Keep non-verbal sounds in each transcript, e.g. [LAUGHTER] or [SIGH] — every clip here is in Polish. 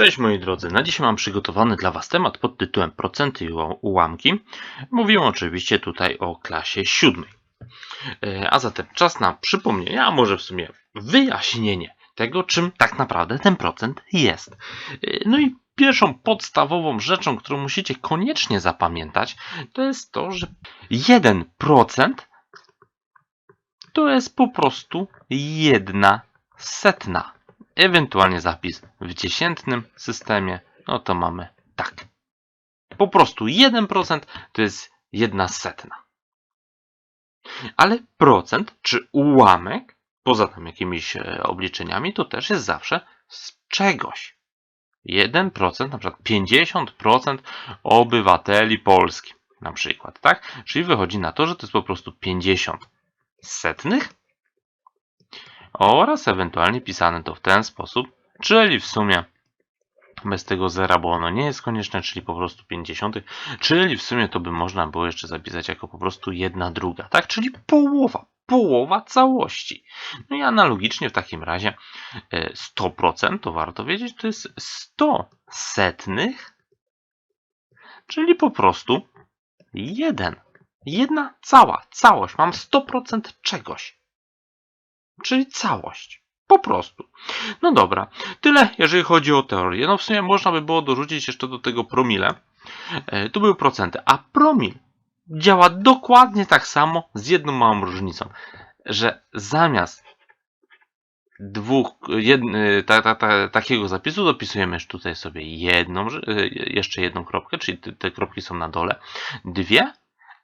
Cześć moi drodzy, na dzisiaj mam przygotowany dla Was temat pod tytułem Procenty i uła- ułamki. Mówimy oczywiście tutaj o klasie siódmej. E, A zatem czas na przypomnienie, a może w sumie wyjaśnienie tego, czym tak naprawdę ten procent jest. E, No i pierwszą podstawową rzeczą, którą musicie koniecznie zapamiętać, to jest to, że 1% to jest po prostu jedna setna ewentualnie zapis w dziesiętnym systemie, no to mamy tak. Po prostu 1% to jest jedna setna. Ale procent czy ułamek, poza tam jakimiś e, obliczeniami, to też jest zawsze z czegoś. 1%, na przykład 50% obywateli Polski, na przykład, tak? Czyli wychodzi na to, że to jest po prostu 50 setnych oraz ewentualnie pisane to w ten sposób, czyli w sumie bez tego zera, bo ono nie jest konieczne, czyli po prostu 50, czyli w sumie to by można było jeszcze zapisać jako po prostu jedna druga, tak? Czyli połowa, połowa całości. No i analogicznie w takim razie e, 100% to warto wiedzieć, to jest 100 setnych, czyli po prostu jeden. Jedna cała, całość. Mam 100% czegoś czyli całość. Po prostu. No dobra, tyle jeżeli chodzi o teorię. No w sumie można by było dorzucić jeszcze do tego promile. E, Tu były procenty, a promil działa dokładnie tak samo z jedną małą różnicą, że zamiast dwóch, jed, e, ta, ta, ta, takiego zapisu dopisujemy tutaj sobie jedną, e, jeszcze jedną kropkę, czyli te, te kropki są na dole, dwie,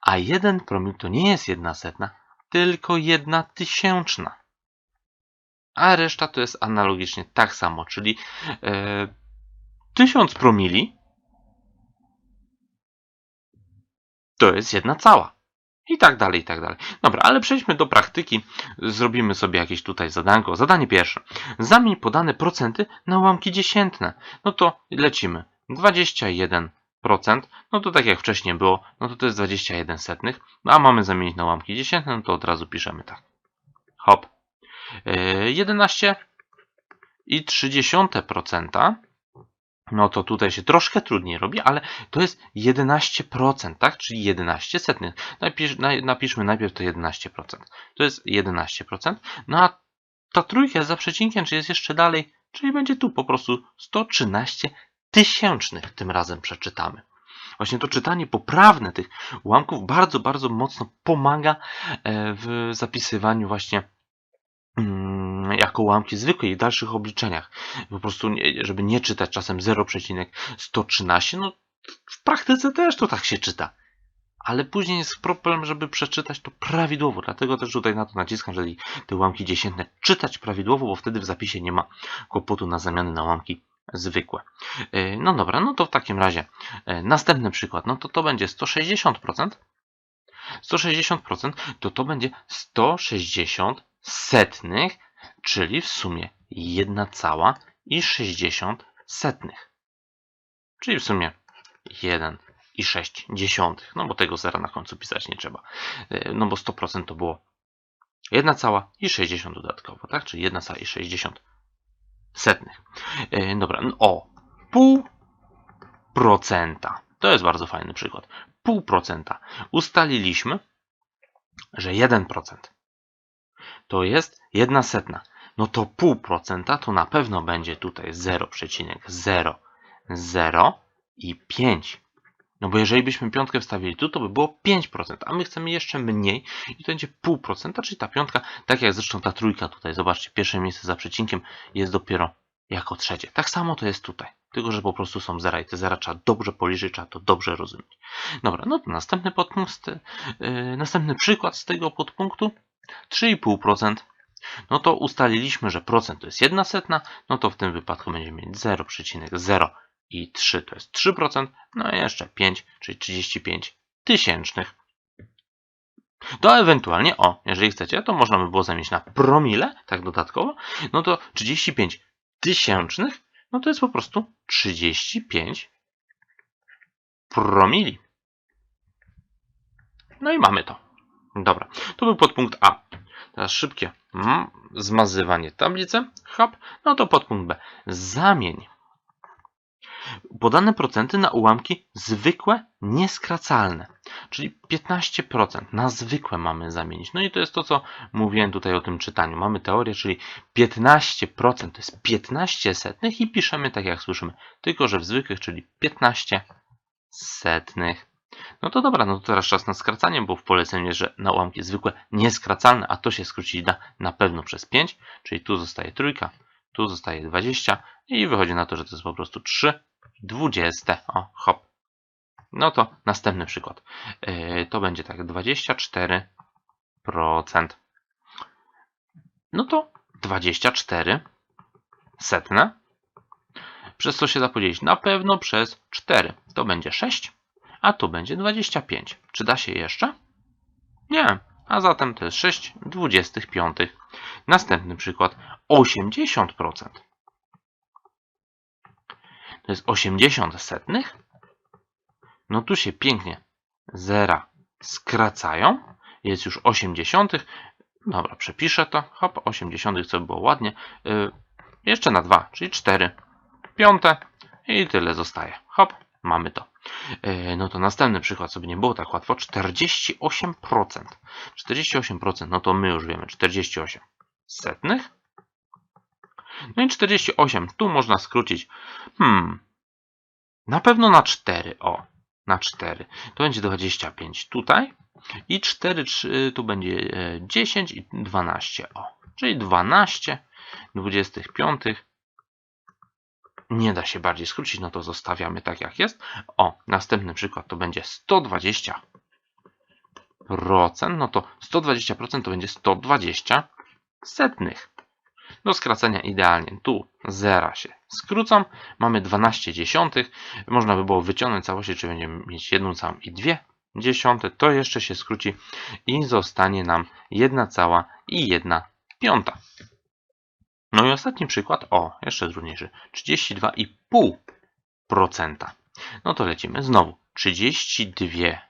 a jeden promil to nie jest jedna setna, tylko jedna tysięczna a reszta to jest analogicznie tak samo, czyli e, 1000 promili to jest jedna cała. I tak dalej, i tak dalej. Dobra, ale przejdźmy do praktyki. Zrobimy sobie jakieś tutaj zadanko. Zadanie pierwsze. Zamień podane procenty na ułamki dziesiętne. No to lecimy. 21%. No to tak jak wcześniej było, no to to jest 21 setnych. No a mamy zamienić na ułamki dziesiętne, no to od razu piszemy tak. Hop. Yy, 11 i 0,3%. No to tutaj się troszkę trudniej robi, ale to jest 11%, tak? Czyli 11 setnych. Napisz, na, napiszmy najpierw to 11%. To jest 11%. No a ta trójka za przecinkiem, czy jest jeszcze dalej, czyli będzie tu po prostu 113 tysięcznych tym razem przeczytamy. Właśnie to czytanie poprawne tych ułamków bardzo, bardzo mocno pomaga e, w zapisywaniu właśnie jako ułamki zwykłe i w dalszych obliczeniach. Po prostu, żeby nie czytać czasem 0,113, no w praktyce też to tak się czyta. Ale później jest problem, żeby przeczytać to prawidłowo. Dlatego też tutaj na to naciskam, jeżeli te ułamki dziesiętne czytać prawidłowo, bo wtedy w zapisie nie ma kłopotu na zamiany na ułamki zwykłe. Yy, No dobra, no to w takim razie yy, następny przykład, no to to będzie 160%. 160% to to będzie 160 setnych, czyli w sumie 1 cała i 60 setnych. Czyli w sumie 1 i 6 dziesiątych. No bo tego zera na końcu pisać nie trzeba. E, No bo 100% to było 1 cała i 60 dodatkowo, tak? Czyli 1 cała i 60 setnych. E, Dobra, no, o, pół procenta. To jest bardzo fajny przykład. Pół procenta. Ustaliliśmy, że 1% to jest jedna setna. No to pół procenta to na pewno będzie tutaj 0,00 i 5. No bo jeżeli byśmy piątkę wstawili tu, to by było 5%, a my chcemy jeszcze mniej i to będzie pół procenta, czyli ta piątka, tak jak zresztą ta trójka tutaj, zobaczcie, pierwsze miejsce za przecinkiem jest dopiero jako trzecie. Tak samo to jest tutaj, tylko że po prostu są zera i te zera trzeba dobrze policzyć, trzeba to dobrze rozumieć. Dobra, no to następny podpunkt, yy, następny przykład z tego podpunktu, 3,5%. No to ustaliliśmy, że procent to jest jedna setna, no to w tym wypadku będziemy mieć 0,0 i 3 to jest 3%, no i jeszcze 5, czyli 35 tysięcznych. To ewentualnie, o, jeżeli chcecie, to można by było zamienić na promile, tak dodatkowo, no to 35 tysięcznych, no to jest po prostu 35 promili. No i mamy to. Dobra, to był podpunkt A. Teraz szybkie mm, zmazywanie tablicy. Hop. No to podpunkt B. Zamień podane procenty na ułamki zwykłe, nieskracalne. Czyli 15% na zwykłe mamy zamienić. No i to jest to, co mówiłem tutaj o tym czytaniu. Mamy teorię, czyli 15% to jest 15 setnych i piszemy tak jak słyszymy. Tylko, że w zwykłych, czyli 15 setnych. No to dobra, no to teraz czas na skracanie, bo w poleceniu jest, że na ułamki zwykłe nieskracalne, a to się skrócić da na pewno przez 5, czyli tu zostaje trójka, tu zostaje 20 i wychodzi na to, że to jest po prostu 3 20. O, hop. No to następny przykład. Yy, to będzie tak 24%. No to 24 setne. Przez co się da podzielić? Na pewno przez 4. To będzie 6, a tu będzie 25. Czy da się jeszcze? Nie. A zatem to jest 6 25. Następny przykład. 80%. To jest 80 setnych. No tu się pięknie zera skracają. Jest już 80. Dobra, przepiszę to. Hop, 80, co by było ładnie. Yy, jeszcze na 2, czyli 4. Piąte i tyle zostaje. Hop, mamy to. Yy, no to następny przykład, sobie nie było tak łatwo. 48%. 48%, no to my już wiemy. 48 setnych. No i 48, tu można skrócić. Hmm, na pewno na 4, o, na 4. To będzie 25 tutaj. I 4, 3, tu będzie 10 i 12, o. Czyli 12 25. Nie da się bardziej skrócić, no to zostawiamy tak jak jest. O, następny przykład to będzie 120 no to 120% to będzie 120 setnych. Do skracenia idealnie tu zera się skrócą. Mamy 12 dziesiątych. Można by było wyciągnąć całość, czy będziemy mieć jedną całą i dwie dziesiąte. To jeszcze się skróci i zostanie nam jedna cała i jedna piąta. No i ostatni przykład, o, jeszcze trudniejszy, 32,5%. No to lecimy znowu. 32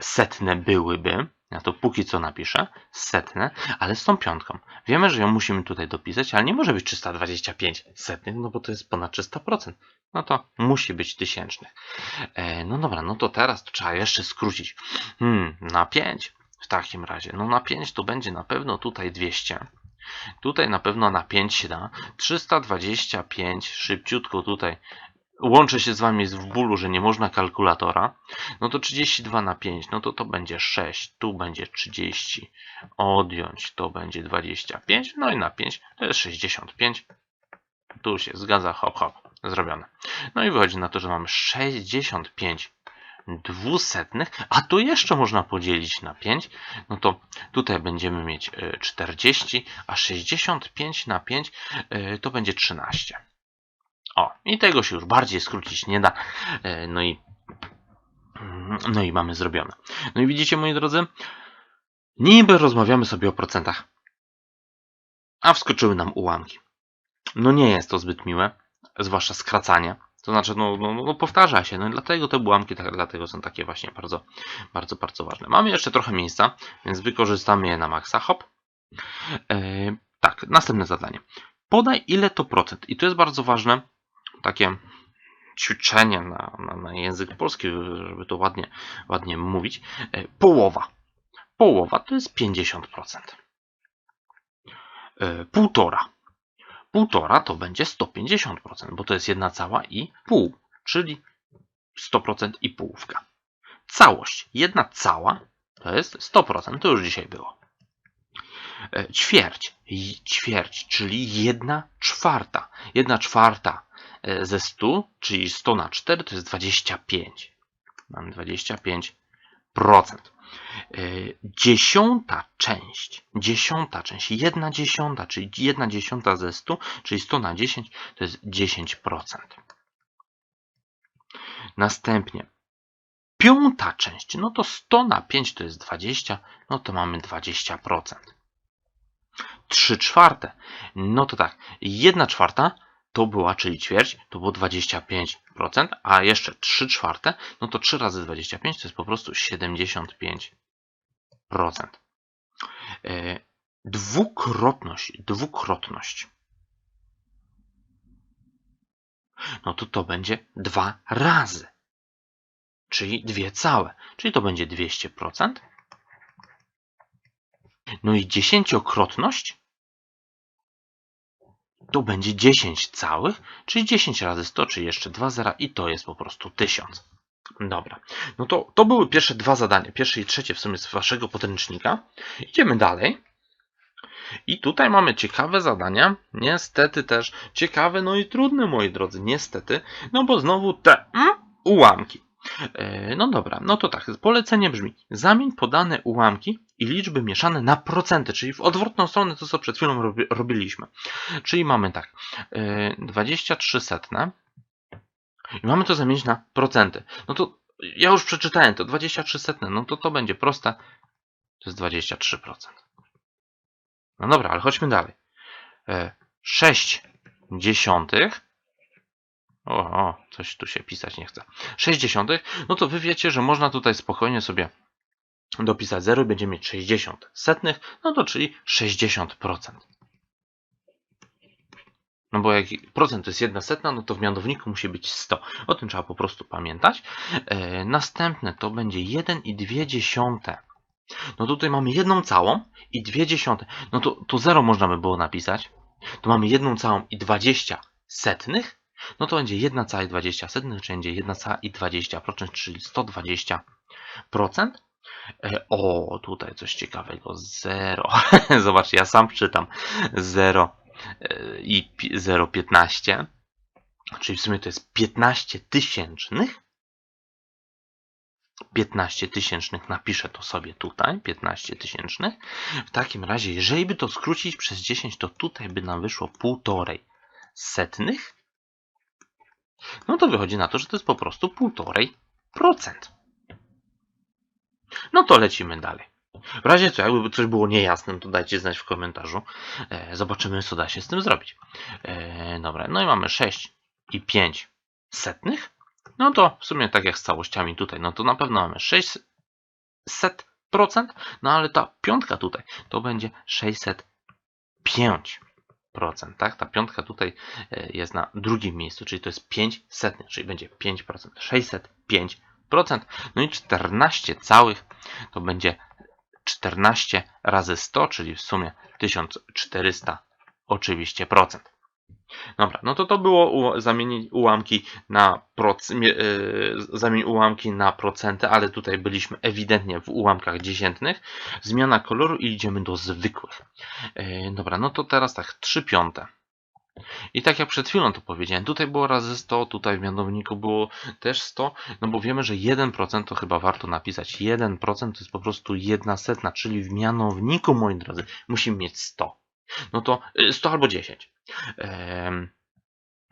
setne byłyby, ja to póki co napiszę, setne, ale z tą piątką. Wiemy, że ją musimy tutaj dopisać, ale nie może być 325 setnych, no bo to jest ponad 300%. No to musi być tysięcznych. E, no dobra, no to teraz to trzeba jeszcze skrócić. Hmm, na 5 w takim razie. No na 5 to będzie na pewno tutaj 200. Tutaj na pewno na 5 się da. 325 szybciutko tutaj łączę się z wami w bólu, że nie można kalkulatora, no to 32 na 5, no to to będzie 6, tu będzie 30, odjąć to będzie 25, no i na 5 to jest 65, tu się zgadza, hop hop, zrobione. No i wychodzi na to, że mamy 65 dwusetnych, a tu jeszcze można podzielić na 5, no to tutaj będziemy mieć 40, a 65 na 5 to będzie 13. O, i tego się już bardziej skrócić nie da. E, no i, mm, no i mamy zrobione. No i widzicie, moi drodzy, niby rozmawiamy sobie o procentach, a wskoczyły nam ułamki. No nie jest to zbyt miłe, zwłaszcza skracanie. To znaczy, no, no, no powtarza się, no i dlatego te ułamki tak, dlatego są takie właśnie bardzo, bardzo, bardzo ważne. Mamy jeszcze trochę miejsca, więc wykorzystamy je na maksa. Hop. E, tak, następne zadanie. Podaj ile to procent. I to jest bardzo ważne, takie ćwiczenie na, na, na, język polski, żeby to ładnie, ładnie mówić. E, połowa. Połowa to jest 50%. E, półtora. Półtora to będzie 150%, bo to jest jedna cała i pół, czyli 100% i połówka. Całość. Jedna cała to jest 100%. To już dzisiaj było. E, ćwierć. Ćwierć, czyli jedna czwarta. Jedna czwarta E, ze 100, czyli 100 na 4 to jest 25. Mam 25%. E, dziesiąta część, dziesiąta część, jedna dziesiąta, czyli jedna dziesiąta ze 100, czyli 100 na 10 to jest 10%. Następnie piąta część, no to 100 na 5 to jest 20, no to mamy 20%. 3 czwarte, no to tak, 1 czwarta to była, czyli ćwierć, to było 25%, a jeszcze 3 czwarte, no to 3 razy 25 to jest po prostu 75%. E, dwukrotność, dwukrotność. no to to będzie dwa razy. Czyli dwie całe. Czyli to będzie 200%. No i dziesięciokrotność to będzie 10 całych, czyli 10 razy 100, czyli jeszcze 2 zera i to jest po prostu 1000. Dobra, no to, to były pierwsze dwa zadania, pierwsze i trzecie w sumie z waszego podręcznika. Idziemy dalej. I tutaj mamy ciekawe zadania, niestety też ciekawe, no i trudne, moi drodzy, niestety, no bo znowu te mm, ułamki. E, No dobra, no to tak, polecenie brzmi, zamień podane ułamki i liczby mieszane na procenty, czyli w odwrotną stronę to, co przed chwilą robi, robiliśmy. Czyli mamy tak, e, 23 setne i mamy to zamienić na procenty. No to ja już przeczytałem to, 23 setne, no to to będzie proste, to jest 23%. No dobra, ale chodźmy dalej. E, 6 dziesiątych. O, o, coś tu się pisać nie chce. 6 dziesiątych, no to wy wiecie, że można tutaj spokojnie sobie dopisać 0 i będziemy mieć 60 setnych, no to czyli 60%. No bo jak procent to jest jedna setna, no to w mianowniku musi być 100. O tym trzeba po prostu pamiętać. E, następne to będzie 1,2 dziesiąte. No tutaj mamy jedną całą i dwie dziesiąte. No to, to 0 można by było napisać. Tu mamy jedną całą i 20 setnych. No to będzie 1 cała i 20 setnych, czyli będzie 1 cała i 20%, czyli 120%. E, O, tutaj coś ciekawego. 0. [LAUGHS] Zobaczcie, ja sam czytam. 0 e, i pi- 0,15. Czyli w sumie to jest 15 tysięcznych. 15 tysięcznych, napiszę to sobie tutaj, 15 tysięcznych. W takim razie, jeżeli by to skrócić przez 10, to tutaj by nam wyszło półtorej setnych. No to wychodzi na to, że to jest po prostu półtorej procent. No to lecimy dalej. W razie co, jakby coś było niejasne, to dajcie znać w komentarzu. E, zobaczymy, co da się z tym zrobić. E, dobra, no i mamy 6 i 5 setnych. No to w sumie tak jak z całościami tutaj, no to na pewno mamy 600%, no ale ta piątka tutaj to będzie 605%, tak? Ta piątka tutaj e, jest na drugim miejscu, czyli to jest 5 setnych, czyli będzie 5%, 605%, no i 14 całych to będzie 14 razy 100, czyli w sumie 1400 oczywiście procent. Dobra, no to to było zamienić ułamki na proc, yy, zamień ułamki na procenty, ale tutaj byliśmy ewidentnie w ułamkach dziesiętnych. Zmiana koloru i idziemy do zwykłych. Yy, dobra, no to teraz tak, 3 piąte. I tak jak przed chwilą to powiedziałem, tutaj było razy 100, tutaj w mianowniku było też 100, no bo wiemy, że 1% to chyba warto napisać. 1% to jest po prostu jedna setna, czyli w mianowniku, moi drodzy, musimy mieć 100. No to y, 100 albo 10.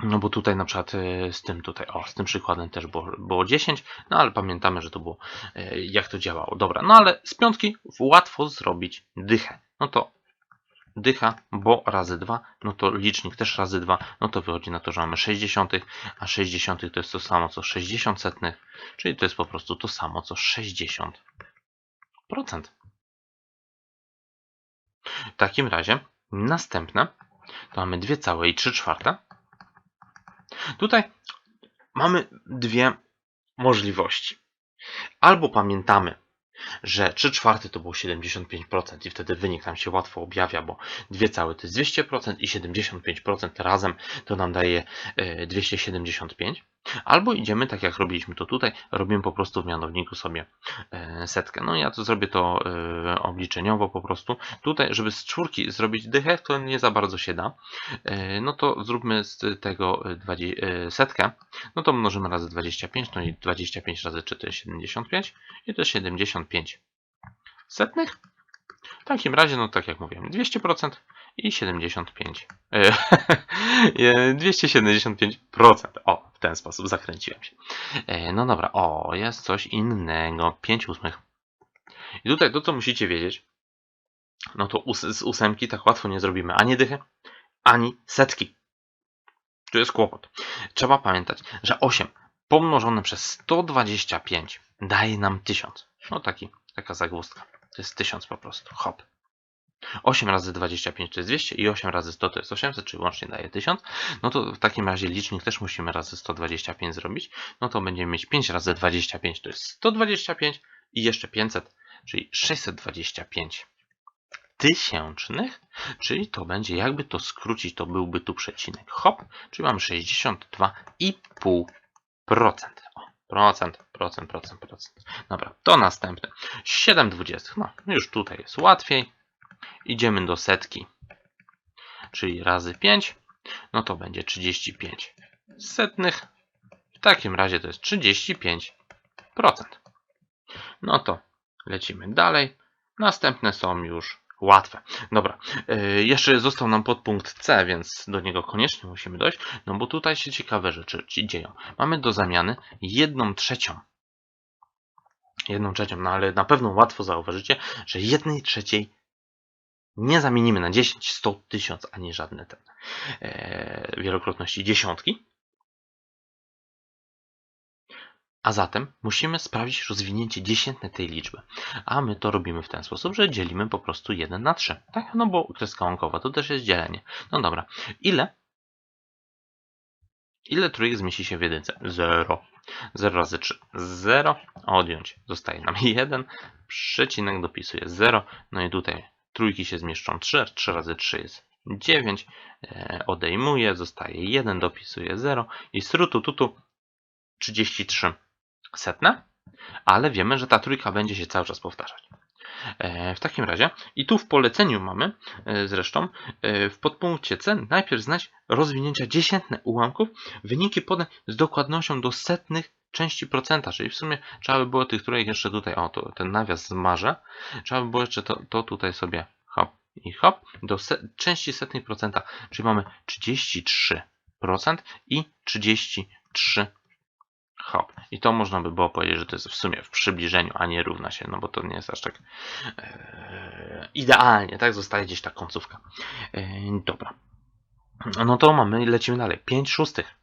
No bo tutaj na przykład y, z tym tutaj, o, z tym przykładem też było, było 10, no ale pamiętamy, że to było, y, jak to działało. Dobra, no ale z piątki łatwo zrobić dychę. No to dycha, bo razy 2, no to licznik też razy 2, no to wychodzi na to, że mamy 60, a 60 to jest to samo co 60 setnych, czyli to jest po prostu to samo co 60%. W takim razie następne to mamy 2 całe i 3 czwarte. Tutaj mamy dwie możliwości. Albo pamiętamy, że 3 czwarte to było 75% i wtedy wynik nam się łatwo objawia, bo 2 całe to jest 200% i 75% razem to nam daje e, 275. Albo idziemy, tak jak robiliśmy to tutaj, robimy po prostu w mianowniku sobie e, setkę. No ja to zrobię to e, obliczeniowo po prostu. Tutaj, żeby z czwórki zrobić dychę, to nie za bardzo się da. E, No to zróbmy z tego 20, setkę. No to mnożymy razy 25, no i 25 razy 3 to jest 75 i to jest 75 setnych. W takim razie, no tak jak mówiłem, 200% i 75. e, [LAUGHS] e, 275%. O, w ten sposób zakręciłem się. E, No dobra, o, jest coś innego. 5 ósmych. I tutaj to, co musicie wiedzieć, no to z ósemki tak łatwo nie zrobimy ani dychy, ani setki. Tu jest kłopot. Trzeba pamiętać, że 8 pomnożone przez 125 daje nam 1000. No taki, taka zagłostka. To jest 1000 po prostu. Hop. 8 razy 25 to jest 200 i 8 razy 100 to jest 800, czyli łącznie daje 1000. No to w takim razie licznik też musimy razy 125 zrobić. No to będziemy mieć 5 razy 25 to jest 125 i jeszcze 500, czyli 625 tysięcznych, czyli to będzie, jakby to skrócić, to byłby tu przecinek. Hop, czyli mamy 62,5%. O, procent, procent, procent, procent. Dobra, to następne. 7 dwudziestych. No, już tutaj jest łatwiej. Idziemy do setki, czyli razy 5, no to będzie 35 setnych. W takim razie to jest 35%. No to lecimy dalej. Następne są już łatwe. Dobra, yy, jeszcze został nam podpunkt C, więc do niego koniecznie musimy dojść, no bo tutaj się ciekawe rzeczy dzieją. Mamy do zamiany jedną trzecią. Jedną trzecią, no ale na pewno łatwo zauważycie, że jednej trzeciej nie zamienimy na 10, 100, 1000, ani żadne ten e, wielokrotności dziesiątki. A zatem musimy sprawdzić rozwinięcie dziesiętne tej liczby. A my to robimy w ten sposób, że dzielimy po prostu 1 na 3. Tak? No bo kreska łąkowa to też jest dzielenie. No dobra. Ile? Ile trójek zmieści się w jedynce? 0. 0 razy 3. 0. Odjąć. Zostaje nam [LAUGHS] 1. Przecinek dopisuje 0. No i tutaj trójki się zmieszczą 3. 3 razy 3 jest 9. E, odejmuję. Zostaje 1. Dopisuje 0. I srutu tutu 33 setne, ale wiemy, że ta trójka będzie się cały czas powtarzać. E, w takim razie, i tu w poleceniu mamy e, zresztą w podpunkcie C najpierw znać rozwinięcia dziesiętne ułamków, wyniki podane z dokładnością do setnych części procenta, czyli w sumie trzeba by było tych trójek jeszcze tutaj, o to, ten nawias zmarzę, trzeba by było jeszcze to, to tutaj sobie hop i hop, do części setnych procenta, czyli mamy 33% i 33 hop. I to można by było powiedzieć, że to jest w sumie w przybliżeniu, a nie równa się, no bo to nie jest aż tak e, idealnie, tak? Zostaje gdzieś ta końcówka. E, dobra. No to mamy, lecimy dalej. 5 szóstych.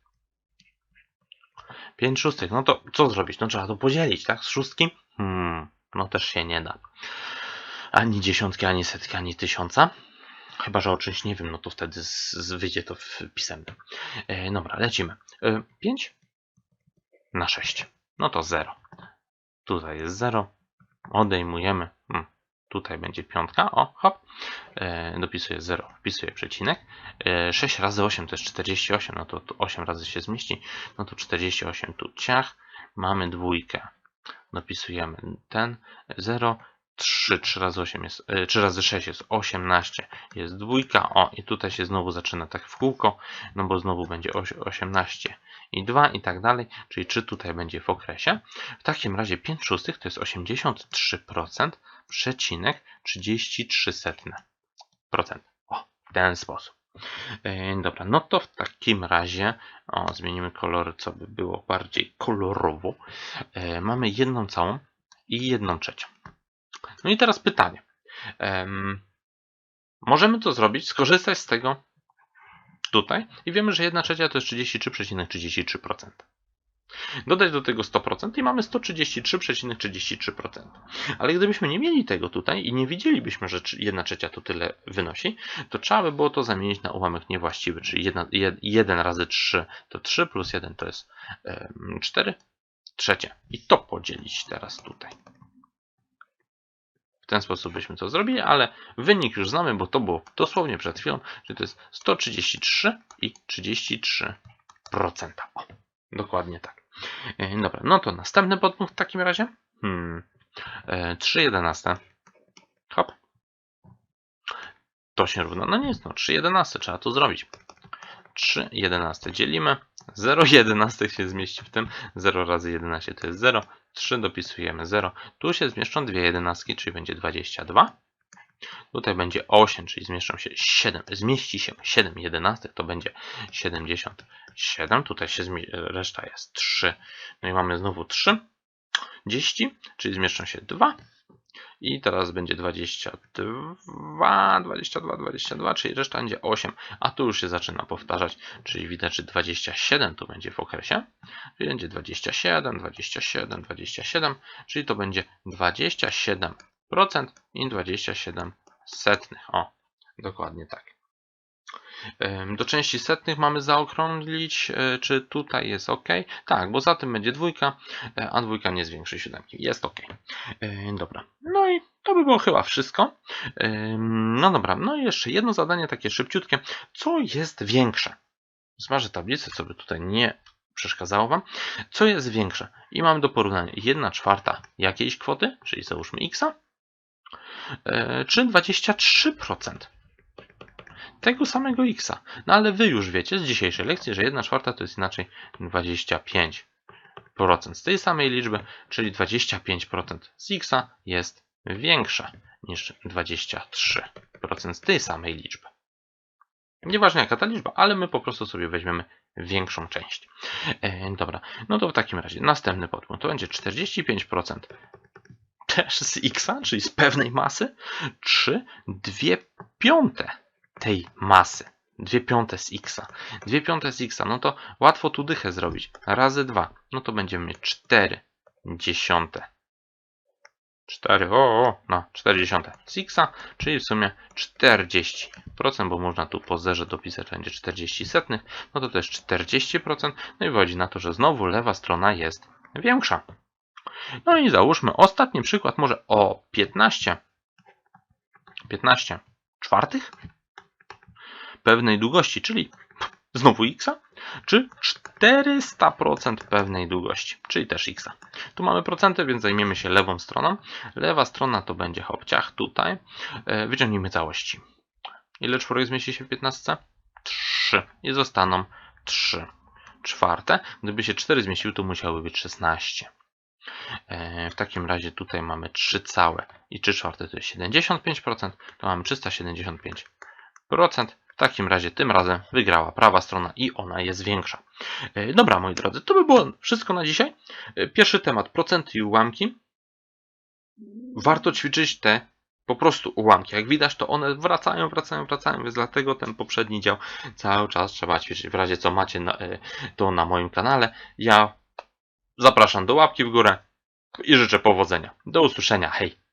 5 szóstych. No to co zrobić? No trzeba to podzielić, tak? Z szóstki? Hmm, no też się nie da. Ani dziesiątki, ani setki, ani tysiąca. Chyba, że o czymś nie wiem, no to wtedy z, z wyjdzie to w pisemnym. E, dobra, lecimy. E, 5 na 6. No to 0. Tutaj jest 0. Odejmujemy. Hmm. Tutaj będzie piątka. O, hop. E, dopisuję 0. Wpisuję przecinek. E, 6 razy 8 to jest 48. No to, to 8 razy się zmieści. No to 48 tu ciach. Mamy dwójkę. Dopisujemy ten 0. 3, 3 razy 8 jest, 3 razy 6 jest 18, jest dwójka, o i tutaj się znowu zaczyna tak w kółko, no bo znowu będzie 18 i 2 i tak dalej, czyli 3 tutaj będzie w okresie. W takim razie 5 szóstych to jest 83% przecinek 33 setne procent. O, w ten sposób. Yy, dobra, no to w takim razie o, zmienimy kolory, co by było bardziej kolorowo. Yy, mamy jedną całą i jedną trzecią. No i teraz pytanie. Możemy to zrobić, skorzystać z tego tutaj i wiemy, że 1 trzecia to jest 33,33%. Dodać do tego 100% i mamy 133,33%. Ale gdybyśmy nie mieli tego tutaj i nie widzielibyśmy, że 1 trzecia to tyle wynosi, to trzeba by było to zamienić na ułamek niewłaściwy, czyli 1, 1 razy 3 to 3 plus 1 to jest 4 trzecie. I to podzielić teraz tutaj. W ten sposób byśmy to zrobili, ale wynik już znamy, bo to było dosłownie przed chwilą, że to jest 133 i 33%. O, dokładnie tak. E, dobra, no to następny podpunkt w takim razie. Hmm. E, 3 11. Hop. To się równa, no nie jest, no 3 11, trzeba to zrobić. 3 11 dzielimy. 0 11 [LAUGHS] się zmieści w tym. 0 razy 11 to jest 0. 3 dopisujemy 0. Tu się zmieszczą dwie jedenastki, czyli będzie 22. Tutaj będzie 8, czyli zmieszczą się 7, zmieści się 7 jedenastek, to będzie 77. Tutaj się reszta jest 3. No i mamy znowu 3. 10, czyli zmieszczą się 2. I teraz będzie 22, 22, 22, czyli reszta będzie 8, a tu już się zaczyna powtarzać, czyli widać, że 27 to będzie w okresie, czyli będzie 27, 27, 27, czyli to będzie 27% i 27 setnych. O, dokładnie tak. Do części setnych mamy zaokrąglić, e, czy tutaj jest ok. Tak, bo za tym będzie dwójka, e, a dwójka nie zwiększy siódemki. Jest ok. E, Dobra. No i to by było chyba wszystko. No dobra, no i jeszcze jedno zadanie takie szybciutkie. Co jest większe? Zmarzę tablicę, co by tutaj nie przeszkadzało Wam. Co jest większe? I mamy do porównania 1 czwarta jakiejś kwoty, czyli załóżmy x, czy 23% tego samego x. No ale Wy już wiecie z dzisiejszej lekcji, że 1 czwarta to jest inaczej 25% z tej samej liczby, czyli 25% z x jest większa niż 23% z tej samej liczby. Nieważne jaka ta liczba, ale my po prostu sobie weźmiemy większą część. E, dobra, no to w takim razie następny podpunkt to będzie 45% też z x, czyli z pewnej masy, czy 2 piąte tej masy. 2 piąte z x. 2 piąte z x, no to łatwo tu dychę zrobić. Razy 2, no to będziemy mieć 4 dziesiąte. 4, o, o, no, 4 dziesiąte z x, czyli w sumie 40%, bo można tu po zerze dopisać, będzie 40 setnych, no to to jest 40%, no i wychodzi na to, że znowu lewa strona jest większa. No i załóżmy ostatni przykład, może o 15, 15 czwartych pewnej długości, czyli znowu x, czy 400% pewnej długości, czyli też x. Tu mamy procenty, więc zajmiemy się lewą stroną. Lewa strona to będzie hopciach tutaj. E, Wyciągnijmy całości. Ile czwórek zmieści się w 15? 3. I zostaną 3 czwarte. Gdyby się 4 zmieściły, to musiały być 16. E, W takim razie tutaj mamy 3 całe i 3 czwarte to jest 75%, to mamy 375%. W takim razie tym razem wygrała prawa strona i ona jest większa. E, Dobra, moi drodzy, to by było wszystko na dzisiaj. E, Pierwszy temat, procenty i ułamki. Warto ćwiczyć te po prostu ułamki. Jak widać, to one wracają, wracają, wracają, więc dlatego ten poprzedni dział cały czas trzeba ćwiczyć. W razie co macie na, to na moim kanale, ja zapraszam do łapki w górę i życzę powodzenia. Do usłyszenia, hej!